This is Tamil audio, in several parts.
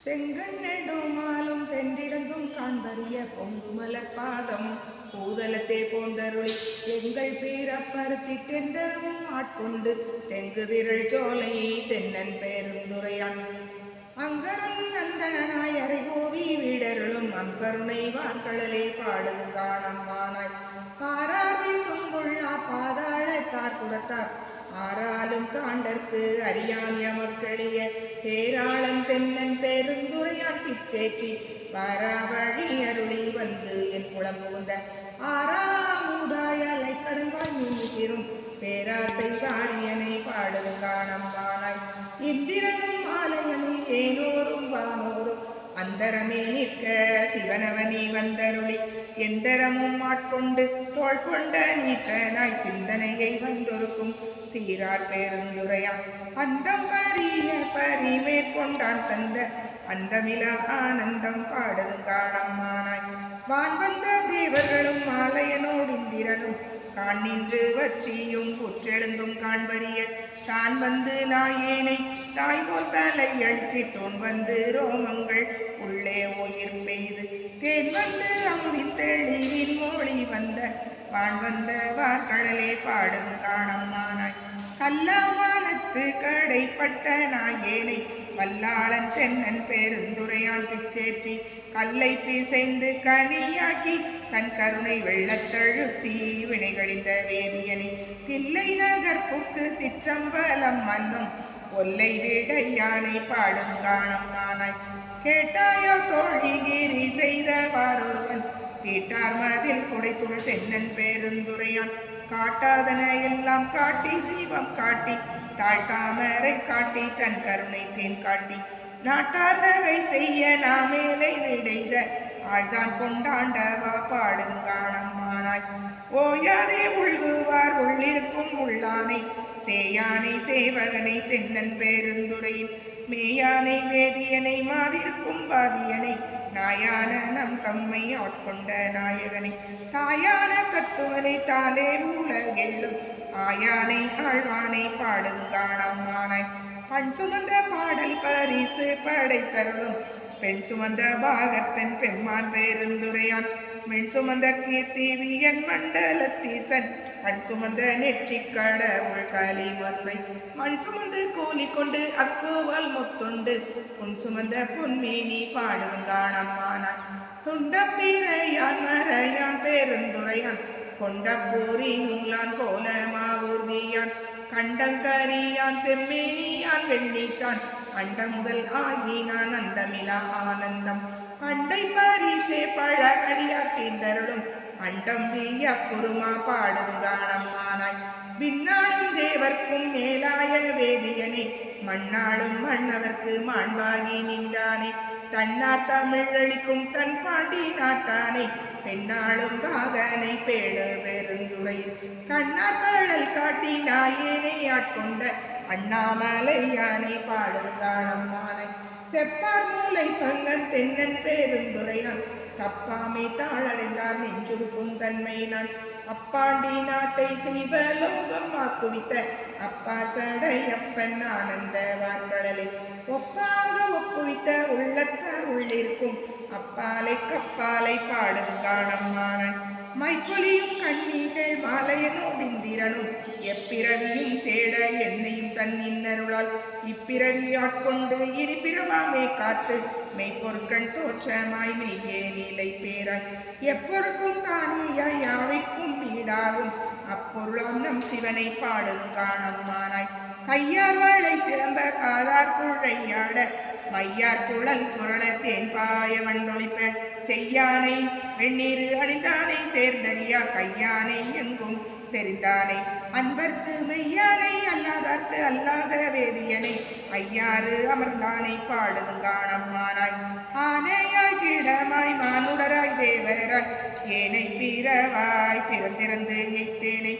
செங்கண்ணெடுமாலும் சென்றிடந்தும் காண்பறிய பொங்கு மலர் பாதம். பூதலத்தே போந்தருளி எங்கள் பீரப்பருத்திட்டெந்தரமும் ஆட்கொண்டு தெங்கு திரள் சோலை தென்னன் பேருந்துரையான். அங்கணன் நந்தனாய் அரை கோவி வீடருளும் அங்கருணை வார்கடலே பாடுது காணம்மானாய் பாரார் பாதாள தார் குடத்தார் ஆறாலும் காண்டற்கு அறியாமிய மக்களிய பேராளன் தென்னன் பெருந்துரையான் பிச்சேற்றி வாரா வழி அருளி வந்து என் குளம் புகுந்த ஆறாமுதாய அலைக்கடல்வாய் மீண்டும் பேராசை வாரியனை பாடல் காணம்மானாய் இந்திரனும் ஆலயனும் ஏனோரும் வானோரும் அந்தரமே நிற்க சிவனவனி வந்தருளி. எந்தரமும் ஆட்கொண்டு தோள் கொண்ட நீற்றனாய் சிந்தனையை வந்தொருக்கும் சீரார் பேருந்துரையான் அந்தம் பரிய பரி மேற்கொண்டான் தந்த அந்தமில ஆனந்தம் பாடுது காணம்மானாய் வான் வந்த தேவர்களும் மாலையனோடு இந்திரனும் கான் நின்று வற்றியும் புற்றெழுந்தும் காண்பறிய. தான் வந்து நாயேனை தாய் போல் தலை அழுத்திட்டோன் வந்து ரோமங்கள் உள்ளே உயிர் பெய்து தேன் வந்து அமுதின் தெளிவின் மொழி வந்த வான் வந்த வார்கடலே பாடுது காணம்மானாய். கல்லாமானத்து கடைப்பட்ட நாயேனை வல்லாளன் தென்னன் பெருந்துரையான் பிச்சேற்றி கல்லை பிசைந்து கனியாக்கி தன் கருணை வெள்ளத்தழுத்தி வினைகடிந்த வேதியனை தில்லை நகர்ப்புக்கு சிற்றம்பலம் மன்னும் ஒல்லை விட யானை பாடும் நானாய் கேட்டாயோ தோழிகிரி செய்தவாரொருவன் தீட்டார் மதில் புடைசுள் தென்னன் பேருந்துரையான். காட்டாதன எல்லாம் காட்டி சீவம் காட்டி தாழ்த்தாமரை காட்டி தன் கருணை தேன் காட்டி. நாட்டார் நகை செய்ய நாமேலை விடைத. ஆழ்தான் கொண்டாண்டவா பாடுது காணம்மானாய். ஓயாதே உள்குவார் உள்ளிருக்கும் உள்ளானை. சேயானை சேவகனை தென்னன் பேருந்துரையின். மேயானை வேதியனை மாதிருக்கும் பாதியனை நாயான நம் தம்மை ஆட்கொண்ட நாயகனை. தாயான தத்துவனை தாலே மூலகேளும் ஆயானை ஆழ்வானை பாடுது காணம்மானாய் பண் சுமந்த பாடல் பரிசு படைத்தருளும் பெண் சுமந்த பாகத்தன் பெம்மான் பேருந்துரையான். மின் சுமந்த கீர்த்தி வியன் மண்டலத்தீசன் கண் சுமந்த நெற்றி கடவுள் காலி மதுரை மண் சுமந்து கூலி கொண்டு அக்கோவால் முத்துண்டு. பொன் சுமந்த பொன்மேனி பாடுதுங்காணம்மானாய் துண்ட பீரையான் மறையான் பேருந்துரையான். கொண்ட பூரி நூலான் கோலமாவூர்தியான் கண்டங்கரியான் செம்மேனியான் வெண்ணீற்றான். அண்ட முதல் ஆகினான் அந்தமிலா ஆனந்தம். பண்டை பரிசே பழ அடியார் தீந்தருளும் அண்டம் வீய பொறுமா பாடுது காணம்மானாய் பின்னாளும் தேவர்க்கும் மேலாய வேதியனே மண்ணாளும் மன்னவர்க்கு மாண்பாகி நின்றானே தன்னார் தமிழ் அளிக்கும் தன் பாண்டி நாட்டானே பெண்ணாளும் பாகனை பேடு பெருந்துரை கண்ணார் கழல் காட்டி நாயேனை ஆட்கொண்ட அண்ணாமலை யானை பாடுது காணம்மானை செப்பார் மூலை பங்கன் தென்னன் பேருந்துரையான் தப்பாமை தாழடைந்தார் நெஞ்சுருக்கும் தன்மை நான். அப்பாண்டி நாட்டை சிவலோகம் ஆக்குவித்த அப்பா சடையப்பன் ஆனந்த வார்கடலை ஒப்பாக ஒப்புவித்த உள்ளத்தார் உள்ளிருக்கும் அப்பாலை கப்பாலை பாடுது காணம்மான மைக்கொலியும் கண்ணீர்கள் மாலையனோடிந்திரனும். எப்பிறவியும் தேட என்னை தன் இன்னருளால் இப்பிறவி ஆட்கொண்டு இனி பிறவாமே காத்து மெய்ப்பொருட்கண் தோற்றமாய் மெய்யே நிலை பேராய். எப்பொருக்கும் தானியாய் யாவைக்கும் வீடாகும் அப்பொருளாம் நம் சிவனை பாடுதும் காணம்மானாய். கையார் வாழை சிலம்ப காதார் குழையாட மையார் குழல் புரள தேன் பாய வண்டொழிப்ப செய்யானை வெண்ணீர் சேர்ந்தறியா கையானை எங்கும் செறிந்தானை. அன்பர்த்து மெய்யானை அல்லாதார்த்து அல்லாத வேதியனை. ஐயாறு அமர்ந்தானை பாடுதும் காணம்மானாய் ஆனையாய் கீடமாய் மானுடராய் தேவராய். ஏனை பிறவாய் பிறந்திறந்து எய்த்தேனை.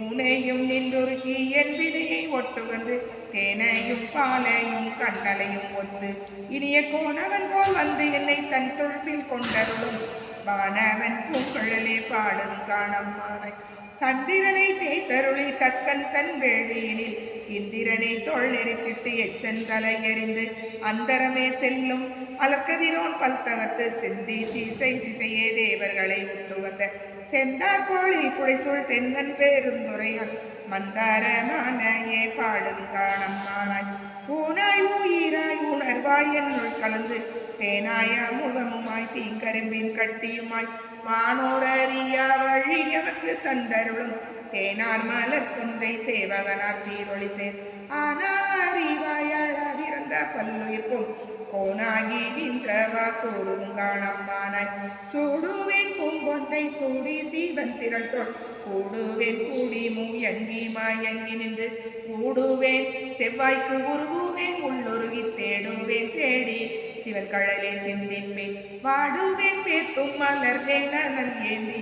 ஊனையும் நின்றுருக்கி என் வினையை ஒட்டுகந்து தேனையும் பாலையும் கண்ணலையும் ஒத்து. இனிய கோணவன் போல் வந்து என்னை தன் தொழுப்பில் கொண்டருளும். வானவன் பூங்கழலே பாடுது காணம்மானை. சந்திரனை தேய்த்தருளி தக்கன் தன் வேள்வியினில் இந்திரனை தோள் நெறித்திட்டு எச்சன் தலை எறிந்து அந்தரமே செல்லும் அலக்கதிரோன் பல்தவத்து செந்தி திசை திசையே தேவர்களை உண்டு வந்த செந்தார் கோழி புடைசூழ் தென்னன் பேருந்துரையான். மந்தாரமானையே பாடுது காணம்மானாய் ஊனாய் ஊயிராய் உணர்வாய் என்னுள் கலந்து தேனாய முகமுமாய் தீங்கரும்பின் கட்டியுமாய் வானோர் அறியா வழி எமக்கு தந்தருளும். தேனார் மலர்கொன்றை சேவகனார் சீரொளி சேர் ஆனா அறிவாயாழ விரந்த பல்லுயிர்க்கும். கோனாகி நின்றவா கூறுதும் காணம்மானாய் சூடுவேன் பூங்கொன்றை சூடி சீவன் திரள் தோள் கூடுவேன் கூடி மூயங்கி மாயங்கி நின்று. கூடுவேன் செவ்வாய்க்கு உருகுவேன் உள்ளுருகி தேடுவேன் தேடி. சிவன் கழலே சிந்திப்பேன் வாடுவேன் பேத்தும் மலர்லே அனல் ஏந்தி.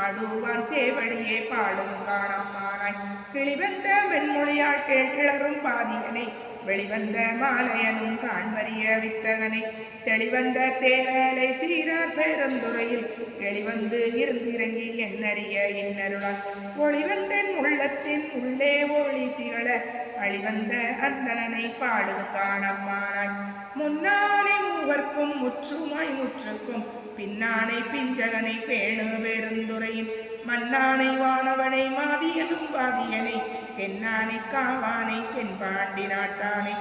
ஆடுவான் சேவடியே பாடுதும் காணம்மானாய் கிளிவந்த மென்மொழியாள் கேள் கிளறும் பாதியனை வெளிவந்த மாலையனும் காண்பறிய வித்தகனை. தெளிவந்த தேரலை சீரார் பெருந்துறையில். வெளிவந்து இருந்திறங்கி என்னறிய இன்னருளால் ஒளிவந்தன் உள்ளத்தின் உள்ளே ஒளி திகழ. அழிவந்த அந்தனனை பாடுது காணம்மானாய் முன்னானை மூவர்க்கும் முற்றுமாய் முற்றுக்கும். பின்னானை பிஞ்சகனை பேணு பெருந்துரையின் மன்னானை வானவனை மாதியனும் பாதியனை. தென்னானை காவானை தென்பாண்டி நாட்டானை.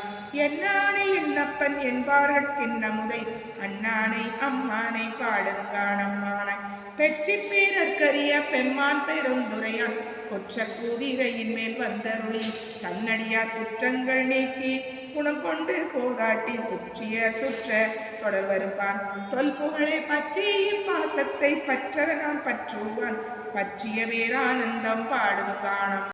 என்னானை என்னப்பன் என்பார்கள் கிண்ணமுதை. அண்ணானை அம்மானை பாடுது காணம்மானாய் பெற்றி பேரற்கரிய பெம்மான் பெருந்துரையான் கொற்ற கூதிகையின் மேல் வந்தருளி. தன்னடியார் குற்றங்கள் நீக்கி குணம் கொண்டு கோதாட்டி சுற்றிய சுற்ற தொடர் வருப்பான் தொல்புகழை பற்றி பாசத்தை பற்ற நாம் பற்றுவான். பற்றிய வேறானந்தம் பாடுது காணம்.